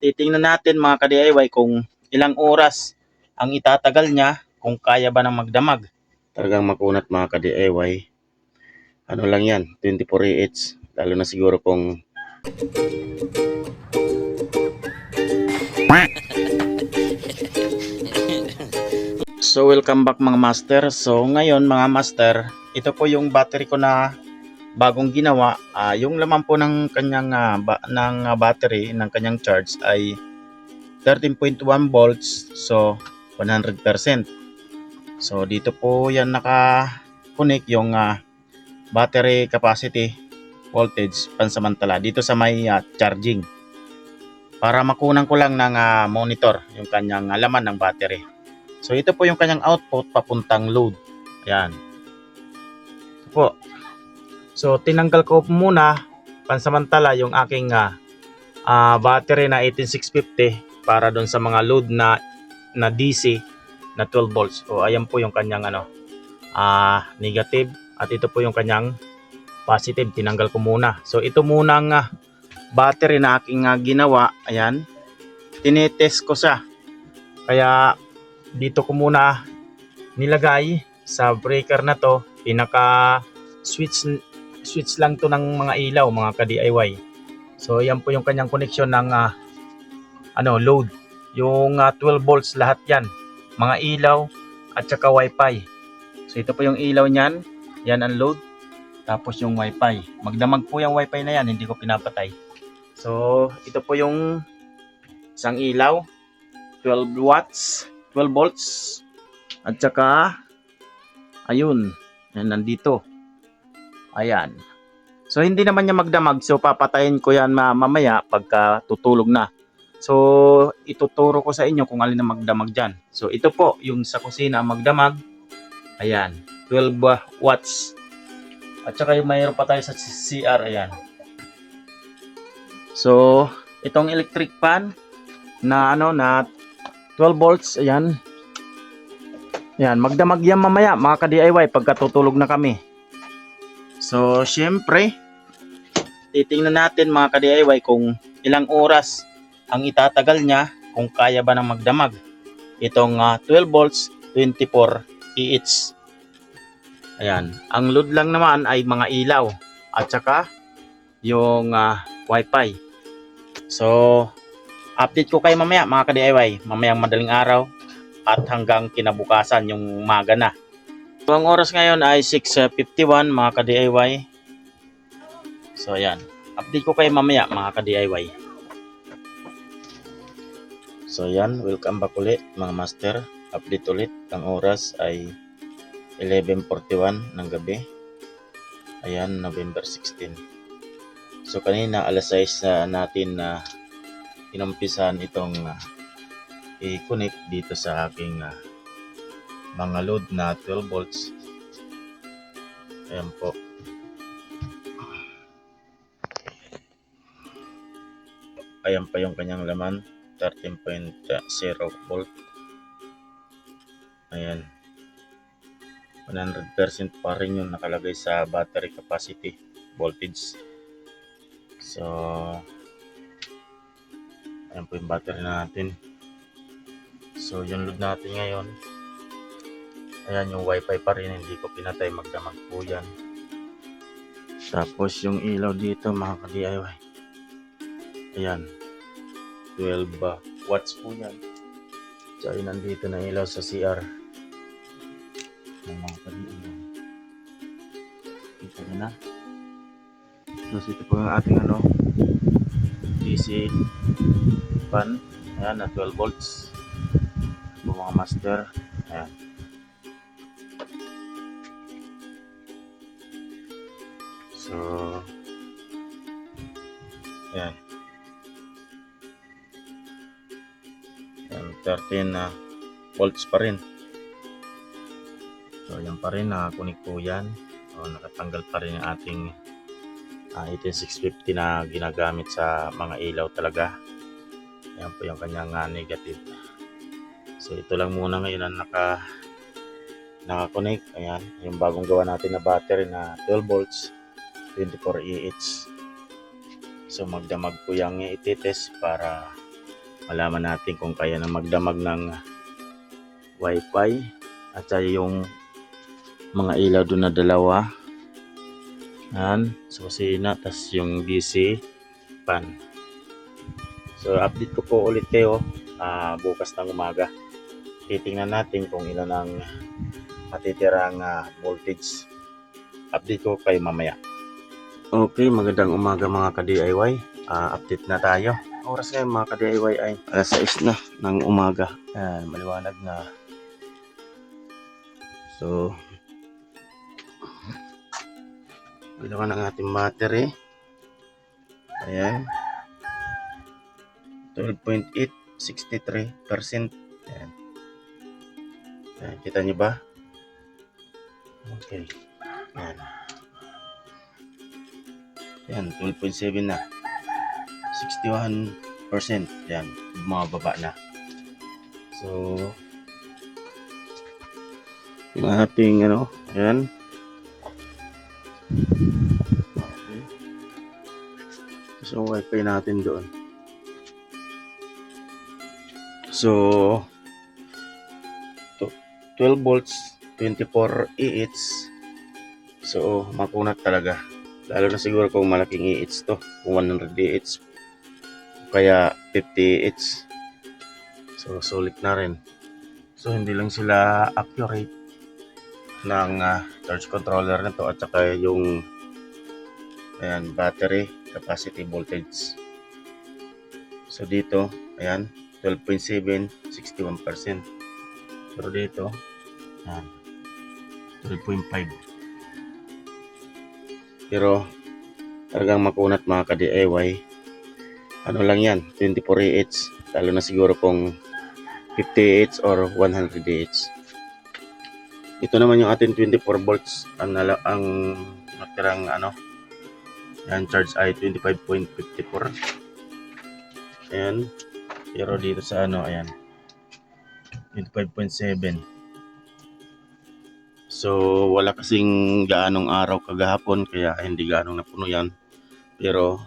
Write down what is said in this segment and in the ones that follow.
titingnan natin mga ka-DIY kung ilang oras ang itatagal niya kung kaya ba ng magdamag. Talagang makunat mga ka-DIY. Ano lang yan, 24 AH. Lalo na siguro kung So welcome back mga master. So ngayon mga master, ito po yung battery ko na bagong ginawa. Ah, yung laman po ng kanyang ah, ba- ng ah, battery ng kanyang charge ay 13.1 volts. So 100%. So dito po yan naka-connect yung ah, battery capacity voltage pansamantala dito sa may ah, charging. Para makunan ko lang ng ah, monitor yung kanyang ah, laman ng battery. So ito po yung kanyang output papuntang load. Ayan. Ito po. So tinanggal ko muna pansamantala yung aking ah, ah, battery na 18650 para doon sa mga load na na DC na 12 volts. So ayan po yung kanyang ano ah, negative at ito po yung kanyang positive. Tinanggal ko muna. So ito muna ang ah, battery na aking ah, ginawa. Ayan. Tinetest ko siya. Kaya dito ko muna nilagay sa breaker na to pinaka switch switch lang to ng mga ilaw mga ka DIY so yan po yung kanyang connection ng ah, ano load. Yung ah, 12 volts lahat yan. Mga ilaw at saka wifi. So ito po yung ilaw niyan. Yan ang load. Tapos yung wifi. Magdamag po yung wifi na yan. Hindi ko pinapatay. So ito po yung isang ilaw. 12 watts 12 volts. At saka ayun. Yan nandito ayan. So hindi naman niya magdamag. So papatayin ko yan ma- mamaya pagka tutulog na. So ituturo ko sa inyo kung alin na magdamag dyan. So ito po yung sa kusina ang magdamag. Ayan. 12 watts. At saka yung mayroon pa tayo sa CR ayan. So itong electric fan na ano na 12 volts, ayan. Ayan, magdamag yan mamaya, mga ka-DIY, pagka tutulog na kami. So, syempre, titingnan natin mga ka-DIY kung ilang oras ang itatagal niya kung kaya ba ng magdamag. Itong ah, 12 volts, 24 EH. Ayan, ang load lang naman ay mga ilaw at saka yung ah, wifi. So, update ko kayo mamaya mga ka-DIY mamayang madaling araw at hanggang kinabukasan yung maga na so, ang oras ngayon ay 6.51 mga ka-DIY so ayan. Update ko kayo mamaya mga ka-DIY so ayan. Welcome back ulit mga master. Update ulit. Ang oras ay 11.41 ng gabi. Ayan November 16 so kanina alas 6 na natin na inumpisan itong ah, i-connect dito sa aking ah, mga load na 12 volts ayan po ayan pa yung kanyang laman 13.0 volt ayan 100% pa rin yung nakalagay sa battery capacity voltage so Ayan po yung battery natin. So, yung load natin ngayon. Ayan yung wifi pa rin. Hindi ko pinatay. Magdamag po yan. Tapos yung ilaw dito mga ka-DIY. Ayan. 12 uh, watts po yan. So, ayun nandito na ilaw sa CR. Ayan mga ka-DIY. Kita na. Tapos ito po yung ating ano. DC fan. Ayan, na 12 volts. Ito mga master. Ayan. So, ayan. Ayan, 13 na volts pa rin. So, ayan pa rin. Nakakunik po yan. O, nakatanggal pa rin yung ating uh, 18650 na ginagamit sa mga ilaw talaga. Ayan po yung kanyang ah, negative. So ito lang muna ngayon ang naka naka-connect. Ayan, yung bagong gawa natin na battery na 12 volts, 24 EH. So magdamag po yung ititest para malaman natin kung kaya na magdamag ng wifi. At saka yung mga ilaw doon na dalawa. Yan. Sa kusina tas yung DC pan. So update ko po ulit kayo ah, bukas ng umaga. Titingnan natin kung ilan ang matitirang ah, voltage. Update ko kayo mamaya okay magandang umaga mga ka-DIY Ah, update na tayo oras ngayon mga ka-DIY ay alas 6 na ng umaga yan maliwanag na so Kailangan ng ating battery. Ayan. 12.863%. Ayan. Ayan. Kita nyo ba? Okay. Ayan. Ayan. 12.7 na. 61%. Ayan. Bumababa na. So, yung ating ano, ayan. So, wifi natin doon. So, to- 12 volts, 24 EH. So, makunat talaga. Lalo na siguro kung malaking EH to. Kung 100 EH. Kaya 50 EH. So, sulit na rin. So, hindi lang sila accurate ng ah, charge controller na to at saka yung ayan, battery capacity voltage. So dito, ayan, 12.7, 61%. Pero dito, ayan, 12.5. Pero, talagang makunat mga ka-DIY. Ano lang yan, 24 AH. Lalo na siguro kung 50 AH or 100 AH. Ito naman yung ating 24 volts ang ang natirang ano yan charge ay 25.54 ayan pero dito sa ano ayan 25.7 so wala kasing gaanong araw kagahapon kaya hindi gaanong napuno yan. Pero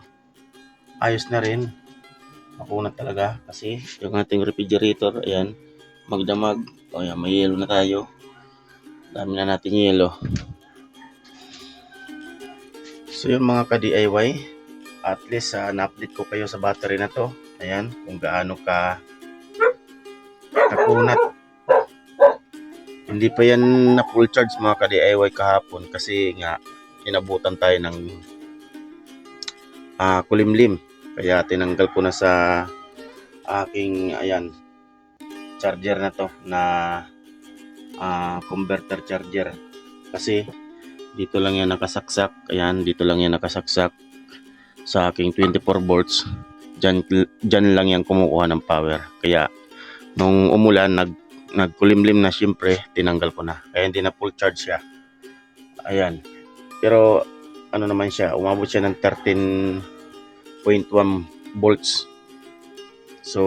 ayos na rin. Makunat talaga kasi yung ating refrigerator ayan magdamag. O ayan may yelo na tayo. Dami na natin yelo. So yun mga ka-DIY, at least uh, na-update ko kayo sa battery na to. Ayan, kung gaano ka kakunat. Hindi pa yan na full charge mga ka-DIY kahapon kasi nga inabutan tayo ng ah, kulimlim. Kaya tinanggal ko na sa aking ayan charger na to na ah, converter charger. Kasi dito lang yan nakasaksak. Ayan dito lang yan nakasaksak sa aking 24 volts. Dyan, dyan lang yan kumukuha ng power. Kaya nung umulan nag nagkulimlim na syempre tinanggal ko na kaya hindi na full charge siya ayan pero ano naman siya umabot siya ng 13.1 volts so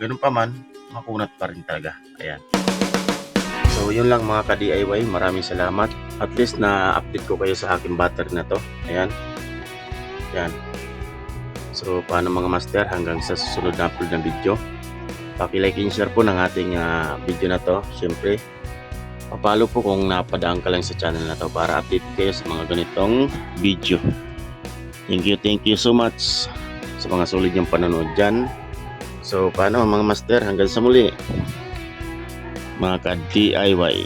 ganun pa man makunat pa rin talaga ayan So, yun lang mga ka-DIY. Maraming salamat. At least na-update ko kayo sa aking battery na to. Ayan. Ayan. So, paano mga master hanggang sa susunod na upload ng video. Paki-like share po ng ating ah, video na to. Siyempre, papalo po kung napadaan ka lang sa channel na to para update kayo sa mga ganitong video. Thank you, thank you so much sa mga sulit yung panonood dyan. So, paano mga master hanggang sa muli mga ka-DIY.